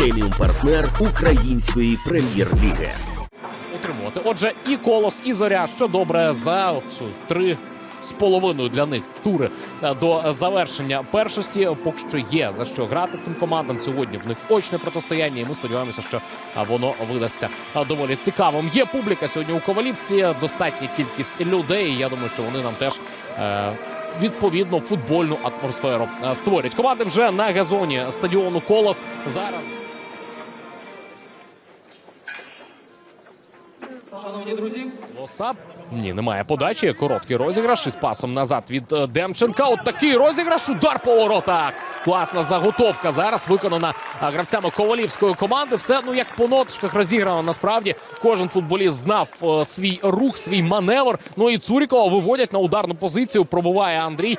преміум партнер української прем'єр-ліги. утримувати. Отже, і колос, і зоря, що добре за от три. З половиною для них тури е, до завершення першості поки що є за що грати цим командам. Сьогодні в них очне протистояння, і ми сподіваємося, що воно видасться доволі цікавим. Є публіка сьогодні у Ковалівці, достатня кількість людей. Я думаю, що вони нам теж е, відповідно футбольну атмосферу е, створять. Команди вже на газоні стадіону Колос зараз. Шановні друзі, Лосап. Ні, немає подачі. Короткий розіграш із пасом назад від е, Демченка. От такий розіграш. Удар по воротах. Класна заготовка зараз виконана гравцями ковалівської команди. Все ну як по ноточках розіграно. Насправді кожен футболіст знав е, свій рух, свій маневр. Ну і Цурікова виводять на ударну позицію. Пробуває Андрій.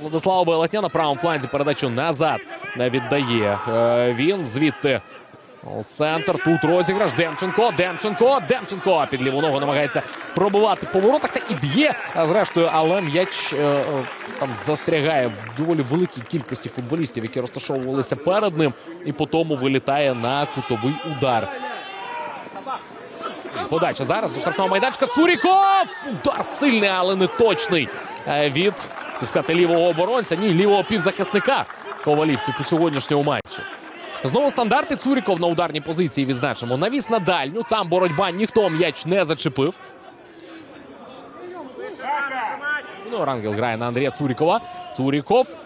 Владислава Белотня на правому фланзі передачу назад не віддає. Е, Він звідти центр. Тут розіграш. Демченко. Демченко. Демченко під ліву ногу намагається пробивати по воротах та і б'є. Зрештою, але м'яч е, е, там застрягає в доволі великій кількості футболістів, які розташовувалися перед ним, і по тому вилітає на кутовий удар. Подача зараз до штрафного майданчика. Цуріков! Удар сильний, але не точний. Е, Від сказати, лівого оборонця. Ні, лівого півзахисника ковалівців у сьогоднішньому матчі. Знову стандарти Цуріков на ударній позиції відзначимо. Навіс на дальню. Там боротьба ніхто м'яч не зачепив. Ну, Рангел грає на Андрія Цурікова. Цуріков.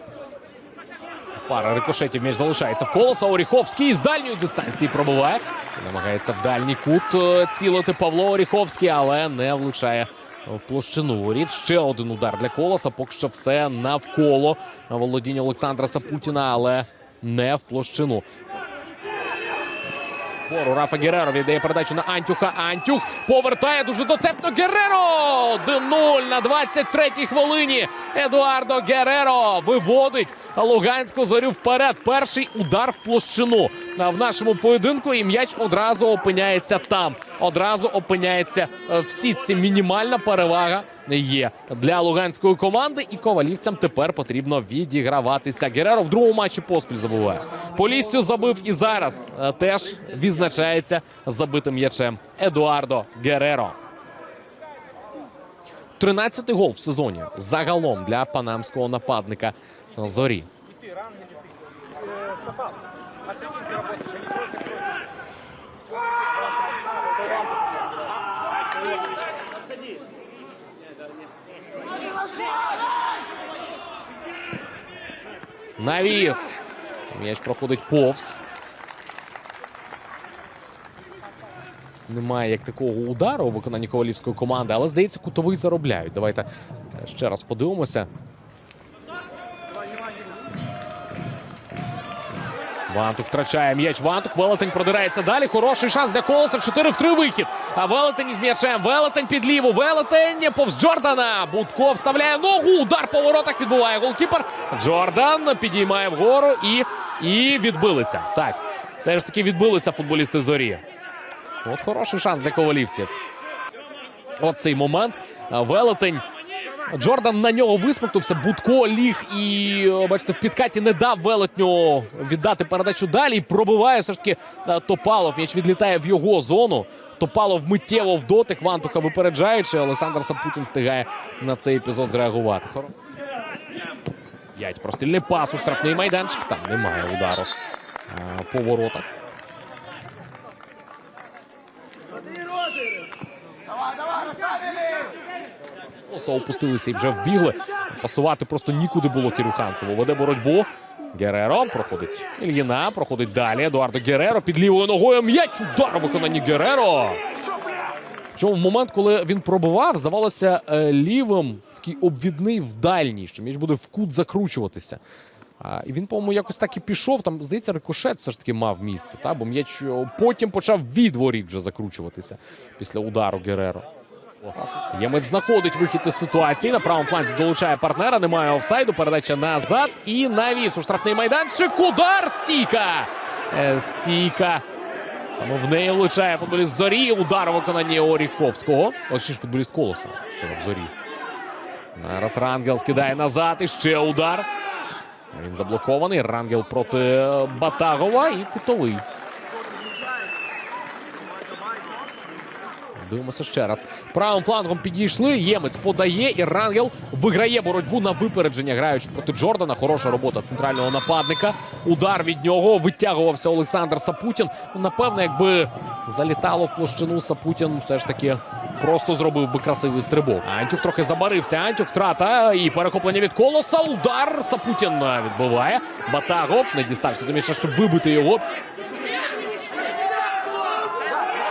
Пара рикошетів м'яч залишається в колоса. Оріховський з дальньої дистанції пробиває. Намагається в дальній кут е, цілити Павло Оріховський, але не влучає в площину воріт. Ще один удар для колоса. Поки що все навколо володіння Олександра Сапутіна, але не в площину. Пору Рафа Гереро віддає передачу на Антюха. Антюх повертає дуже дотепно Гереро! 1-0 на 23-й хвилині. Едуардо Гереро виводить Луганську зорю вперед. Перший удар в площину в нашому поєдинку. І м'яч одразу опиняється там. Одразу опиняється е, в сітці. Мінімальна перевага є для луганської команди. І ковалівцям тепер потрібно відіграватися. Гереро в другому матчі поспіль забуває. Поліссю забив і зараз е, теж відзначається забитим м'ячем Едуардо Гереро. 13-й гол в сезоні загалом для панамського нападника зорі. Навіс. М'яч проходить повз. Немає як такого удару у виконанні ковалівської команди, але здається, кутовий заробляють. Давайте е, ще раз подивимося. Вантух втрачає м'яч. Вантух. Велетень продирається далі. Хороший шанс для колоса. 4 в 3 вихід. А Велетень із м'ячем. Велетень під ліву. Велетень повз Джордана. Будко вставляє ногу. Удар по воротах відбуває голкіпер. Джордан підіймає вгору і, і відбилися. Так, все ж таки відбилися футболісти зорі. От хороший шанс для ковалівців. От цей момент. Велетень. Джордан на нього висмикнувся. Будко ліг і бачите, в підкаті не дав велетню віддати передачу далі. І пробиває все ж таки Топалов. М'яч відлітає в його зону. Топалов миттєво в дотик. Вантуха випереджаючи. Олександр Сапутін встигає на цей епізод зреагувати. П'ять простільний пас у штрафний майданчик. Там немає удару а, по воротах. Колоса опустилися і вже вбігли. Пасувати просто нікуди було Кірюханцеву. Веде боротьбу. Гереро проходить Ільїна, проходить далі. Едуардо Гереро під лівою ногою. М'яч удар у Гереро. Причому в момент, коли він пробивав, здавалося е, лівим такий обвідний в дальній, що м'яч буде в кут закручуватися. І він, по-моєму, якось так і пішов. Там, здається, рикошет все ж таки мав місце. Та? Бо м'яч потім почав від воріт вже закручуватися після удару Гереро. Ємець знаходить вихід із ситуації. На правому фланзі долучає партнера. Немає офсайду. Передача назад. І навіс у штрафний майданчик. Удар! Стійка! Е, Стійка. Саме в неї влучає футболіст зорі. Удар у виконанні Оріховського. Ще ж футболіст колоса. Сказав зорі. Зараз Рангел скидає назад. І ще удар. Він заблокований. Рангел проти Батагова і кутовий. Дивимося ще раз. Правим флангом підійшли. Ємець подає, і Рангел виграє боротьбу на випередження, граючи проти Джордана. Хороша робота центрального нападника. Удар від нього витягувався Олександр Сапутін. Ну, Напевно, якби залітало в площину Сапутін, все ж таки просто зробив би красивий стрибок. Антюк трохи забарився. Антюк втрата і перехоплення від колоса. Удар Сапутін відбиває. Батагов не дістався до м'яча, щоб вибити його.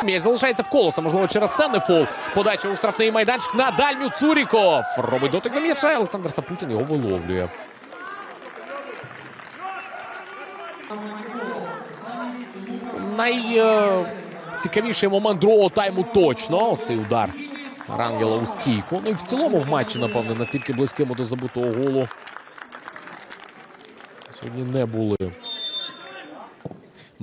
М'яч залишається в колоса. Можливо, через це не фол. Подача у штрафний майданчик на дальню Цуріков. Робить дотик на м'яча. Олександр Сапутін його виловлює. Найцікавіший момент другого тайму точно. Оцей удар Рангела у стійку. Ну і в цілому в матчі, напевно, настільки близькими до забутого голу. Сьогодні не були.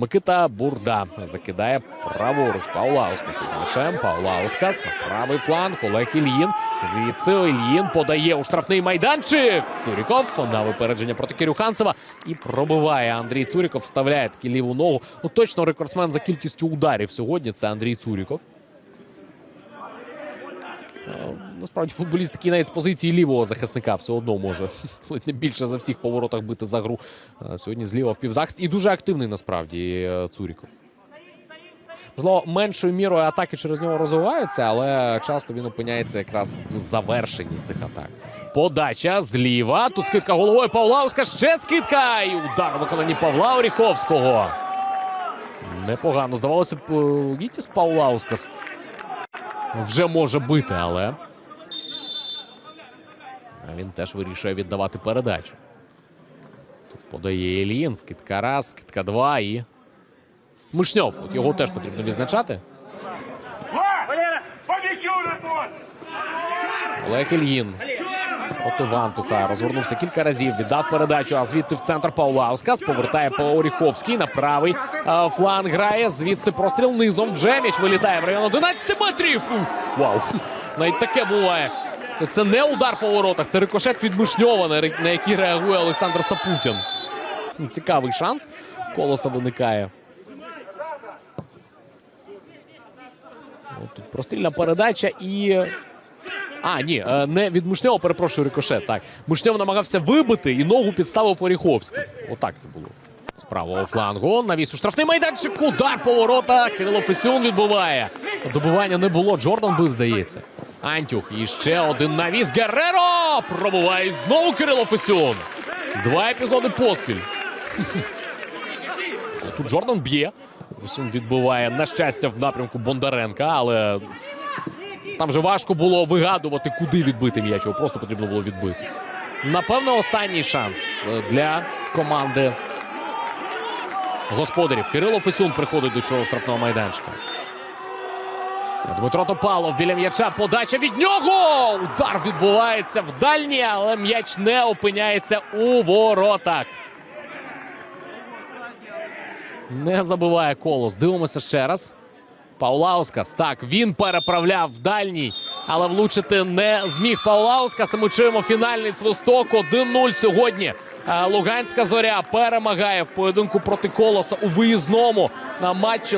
Микита Бурда закидає праворуч. Паулаускас м'ячем. Паулаускас на правий фланг. Олег Ільїн. Звідси Ільїн подає у штрафний майданчик. Цуріков на випередження проти Кирюханцева. І пробиває Андрій Цуріков. Вставляє таки ліву ногу. Ну точно рекордсмен за кількістю ударів сьогодні. Це Андрій Цуріков. Е, Насправді футболіст такий навіть з позиції лівого захисника все одно може не більше за всіх поворотах бити за гру. Е, Сьогодні зліва в півзахист. І дуже активний насправді е, Цуріков. Можливо, меншою мірою атаки через нього розвиваються, але часто він опиняється якраз в завершенні цих атак. Подача зліва. Тут скидка головою Павлауска. Ще скидка. І удар у виконанні Павла Оріховського. Непогано. Здавалося б, е, Гітіс Паулаускас вже може бити, але. Він теж вирішує віддавати передачу. Тут подає Ілін, скидка раз, скидка два і. Мишньов. От його теж потрібно відзначати. Олег Ільїн. От Івантуха розвернувся кілька разів, віддав передачу, а звідти в центр Паулаускас. Повертає по Оріховський на правий фланг грає. Звідси простріл низом. Вже м'яч вилітає в район 11 метрів. Фу. Вау. Навіть таке буває. Це не удар по воротах, це рикошет від Мишньова, на який реагує Олександр Сапутін. Цікавий шанс. Колоса виникає. Тут прострільна передача і. А, ні, е, не від Мушньова, перепрошую, рикошет. Так. Мушньов намагався вибити і ногу підставив Оріховський. Отак це було. З правого флангу. Навіс у штрафний майданчик. Удар поворота. Кирило Фесюн відбуває. Добивання не було. Джордан бив, здається. Антюх. І ще один навіс. Герреро! Пробуває знову Кирило Фесюн. Два епізоди поспіль. Тут Джордан б'є. Фесюн відбиває, на щастя, в напрямку Бондаренка, але там вже важко було вигадувати, куди відбити м'яч. Його просто потрібно було відбити. Напевно, останній шанс е, для команди господарів. Кирило Фесюн приходить до цього штрафного майданчика. Дмитро Топалов біля м'яча. Подача від нього. Удар відбувається в дальній, але м'яч не опиняється у воротах. Не забиває колос. Дивимося ще раз. Паулаускас. Так, він переправляв в дальній, але влучити не зміг Паулаускас. Ми чуємо фінальний свисток. 1-0 сьогодні. Е, Луганська зоря перемагає в поєдинку проти колоса у виїзному на матчі.